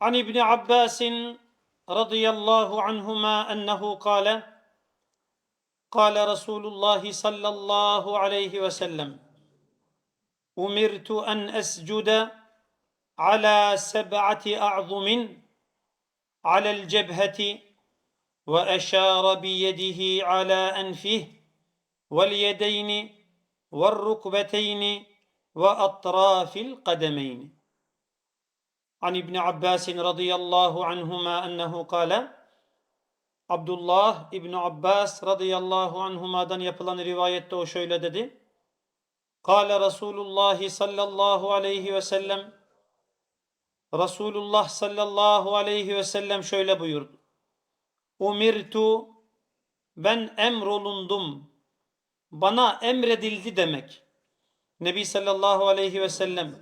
عن ابن عباس رضي الله عنهما أنه قال قال رسول الله صلى الله عليه وسلم أمرت أن أسجد على سبعة أعظم على الجبهة وأشار بيده على أنفه واليدين والركبتين وأطراف القدمين. عن ابن عباس رضي الله عنهما انه قال Abdullah İbni Abbas radıyallahu anhuma'dan yapılan rivayette o şöyle dedi. Kale Resulullah sallallahu aleyhi ve sellem Resulullah sallallahu aleyhi ve sellem şöyle buyurdu. Umirtu ben emrolundum. Bana emredildi demek. Nebi sallallahu aleyhi ve sellem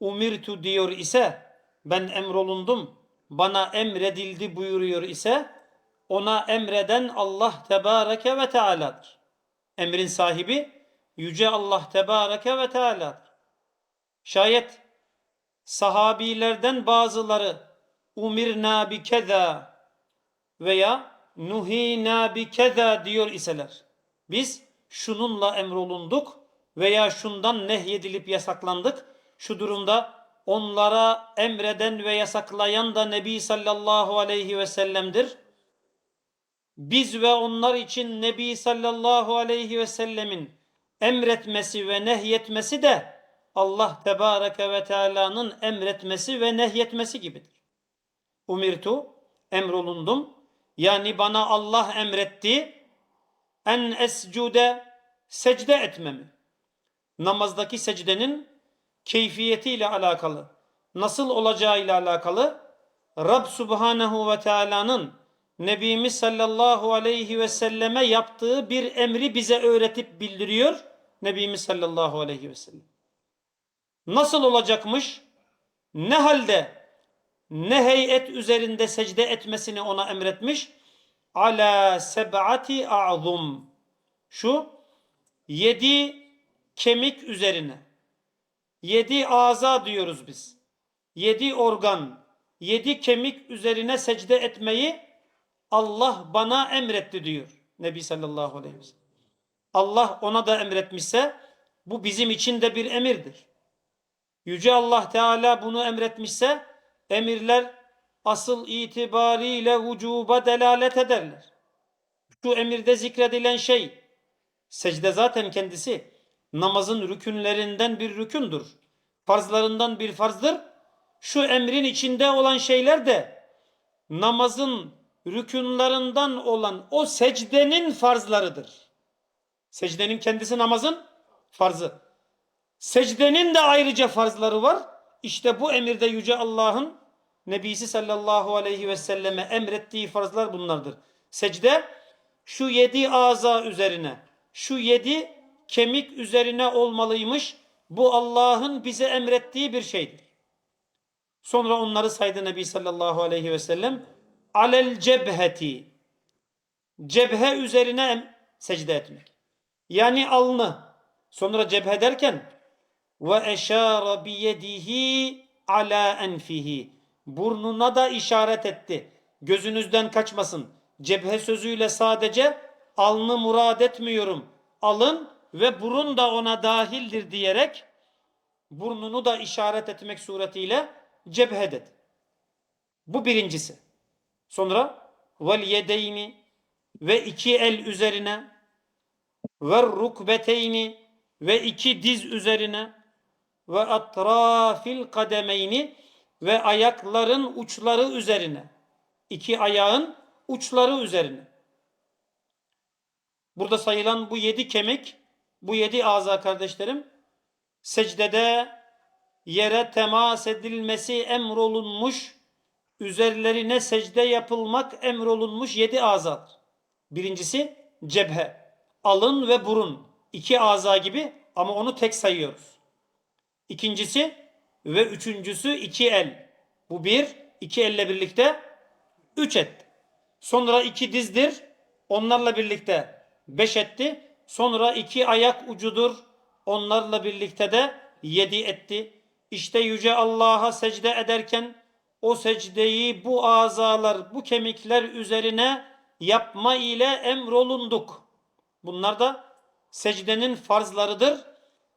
umirtu diyor ise ben emrolundum. Bana emredildi buyuruyor ise ona emreden Allah Tebareke ve Teala'dır. Emrin sahibi Yüce Allah Tebareke ve Teala'dır. Şayet sahabilerden bazıları umirna bi keza veya nuhina bi keza diyor iseler. Biz şununla emrolunduk veya şundan nehyedilip yasaklandık. Şu durumda onlara emreden ve yasaklayan da Nebi sallallahu aleyhi ve sellem'dir. Biz ve onlar için Nebi sallallahu aleyhi ve sellemin emretmesi ve nehyetmesi de Allah tebareke ve teala'nın emretmesi ve nehyetmesi gibidir. Umirtu, emrolundum. Yani bana Allah emretti. En escude, secde etmemi. Namazdaki secdenin keyfiyetiyle alakalı, nasıl olacağıyla alakalı Rab Subhanahu ve Teala'nın Nebimiz sallallahu aleyhi ve selleme yaptığı bir emri bize öğretip bildiriyor Nebimiz sallallahu aleyhi ve sellem. Nasıl olacakmış? Ne halde ne heyet üzerinde secde etmesini ona emretmiş? Ala seb'ati a'zum. Şu yedi kemik üzerine. Yedi aza diyoruz biz. Yedi organ, yedi kemik üzerine secde etmeyi Allah bana emretti diyor Nebi sallallahu aleyhi ve sellem. Allah ona da emretmişse bu bizim için de bir emirdir. Yüce Allah Teala bunu emretmişse emirler asıl itibariyle vücuba delalet ederler. Şu emirde zikredilen şey secde zaten kendisi namazın rükünlerinden bir rükündür. Farzlarından bir farzdır. Şu emrin içinde olan şeyler de namazın rükünlerinden olan o secdenin farzlarıdır. Secdenin kendisi namazın farzı. Secdenin de ayrıca farzları var. İşte bu emirde Yüce Allah'ın Nebisi sallallahu aleyhi ve selleme emrettiği farzlar bunlardır. Secde şu yedi aza üzerine, şu yedi kemik üzerine olmalıymış. Bu Allah'ın bize emrettiği bir şeydir. Sonra onları saydı Nebi sallallahu aleyhi ve sellem. Alel cebheti. Cebhe üzerine secde etmek. Yani alnı. Sonra cebhe derken ve eşara biyedihi ala enfihi. Burnuna da işaret etti. Gözünüzden kaçmasın. Cebhe sözüyle sadece alnı murad etmiyorum. Alın ve burun da ona dahildir diyerek burnunu da işaret etmek suretiyle cebhe dedi. Bu birincisi. Sonra vel yedeyni ve iki el üzerine ve rukbeteyni ve iki diz üzerine ve atrafil kademeyni ve ayakların uçları üzerine. iki ayağın uçları üzerine. Burada sayılan bu yedi kemik, bu yedi ağza kardeşlerim, secdede yere temas edilmesi emrolunmuş, üzerlerine secde yapılmak emrolunmuş yedi azadır. Birincisi cebhe, alın ve burun. iki aza gibi ama onu tek sayıyoruz. İkincisi ve üçüncüsü iki el. Bu bir, iki elle birlikte üç etti. Sonra iki dizdir, onlarla birlikte beş etti. Sonra iki ayak ucudur, onlarla birlikte de yedi etti. İşte Yüce Allah'a secde ederken o secdeyi bu azalar, bu kemikler üzerine yapma ile emrolunduk. Bunlar da secdenin farzlarıdır.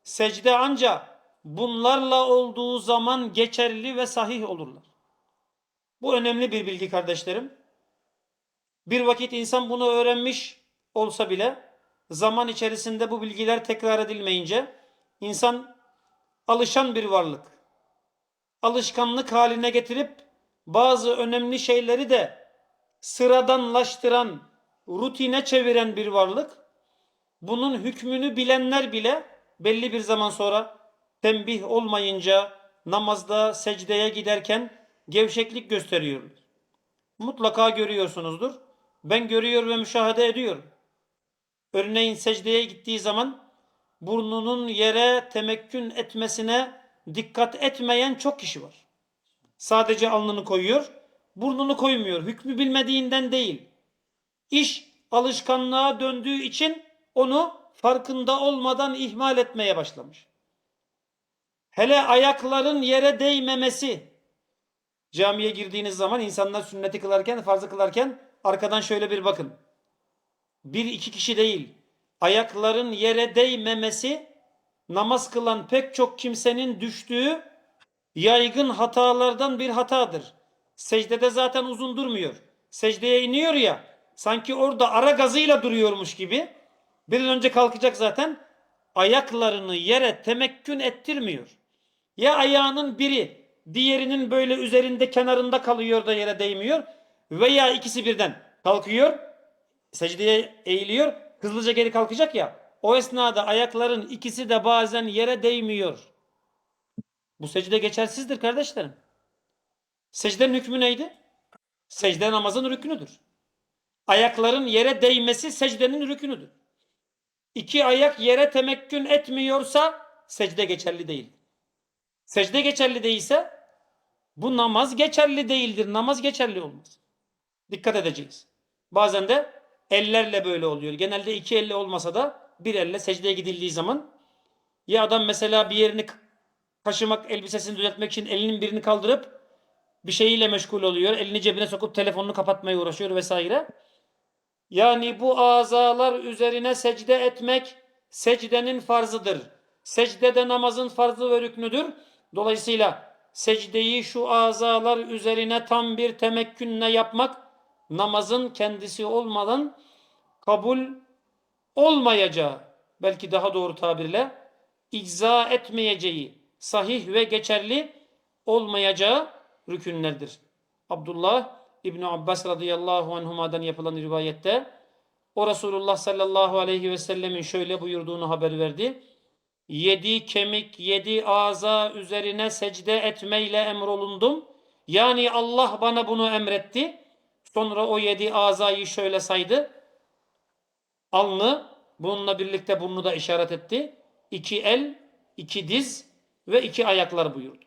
Secde ancak bunlarla olduğu zaman geçerli ve sahih olurlar. Bu önemli bir bilgi kardeşlerim. Bir vakit insan bunu öğrenmiş olsa bile zaman içerisinde bu bilgiler tekrar edilmeyince insan alışan bir varlık. Alışkanlık haline getirip bazı önemli şeyleri de sıradanlaştıran, rutine çeviren bir varlık. Bunun hükmünü bilenler bile belli bir zaman sonra tembih olmayınca namazda secdeye giderken gevşeklik gösteriyorlar. Mutlaka görüyorsunuzdur. Ben görüyor ve müşahede ediyorum. Örneğin secdeye gittiği zaman burnunun yere temekkün etmesine dikkat etmeyen çok kişi var. Sadece alnını koyuyor, burnunu koymuyor. Hükmü bilmediğinden değil. İş alışkanlığa döndüğü için onu farkında olmadan ihmal etmeye başlamış. Hele ayakların yere değmemesi. Camiye girdiğiniz zaman insanlar sünneti kılarken, farzı kılarken arkadan şöyle bir bakın. Bir iki kişi değil. Ayakların yere değmemesi namaz kılan pek çok kimsenin düştüğü yaygın hatalardan bir hatadır. Secdede zaten uzun durmuyor. Secdeye iniyor ya sanki orada ara gazıyla duruyormuş gibi bir an önce kalkacak zaten ayaklarını yere temekkün ettirmiyor. Ya ayağının biri diğerinin böyle üzerinde kenarında kalıyor da yere değmiyor veya ikisi birden kalkıyor secdeye eğiliyor hızlıca geri kalkacak ya o esnada ayakların ikisi de bazen yere değmiyor. Bu secde geçersizdir kardeşlerim. Secdenin hükmü neydi? Secde namazın rükünüdür. Ayakların yere değmesi secdenin rükünüdür. İki ayak yere temekkün etmiyorsa secde geçerli değil. Secde geçerli değilse bu namaz geçerli değildir. Namaz geçerli olmaz. Dikkat edeceğiz. Bazen de ellerle böyle oluyor. Genelde iki elle olmasa da bir elle secdeye gidildiği zaman ya adam mesela bir yerini taşımak, elbisesini düzeltmek için elinin birini kaldırıp bir şeyiyle meşgul oluyor. Elini cebine sokup telefonunu kapatmaya uğraşıyor vesaire. Yani bu azalar üzerine secde etmek secdenin farzıdır. Secde de namazın farzı ve rüknüdür. Dolayısıyla secdeyi şu azalar üzerine tam bir temekkünle yapmak namazın kendisi olmadan kabul olmayacağı, belki daha doğru tabirle icza etmeyeceği, sahih ve geçerli olmayacağı rükünlerdir. Abdullah İbni Abbas radıyallahu anhuma'dan yapılan rivayette o Resulullah sallallahu aleyhi ve sellemin şöyle buyurduğunu haber verdi. Yedi kemik, yedi aza üzerine secde etmeyle emrolundum. Yani Allah bana bunu emretti. Sonra o yedi azayı şöyle saydı. Alnı, bununla birlikte burnu da işaret etti. İki el, iki diz ve iki ayaklar buyurdu.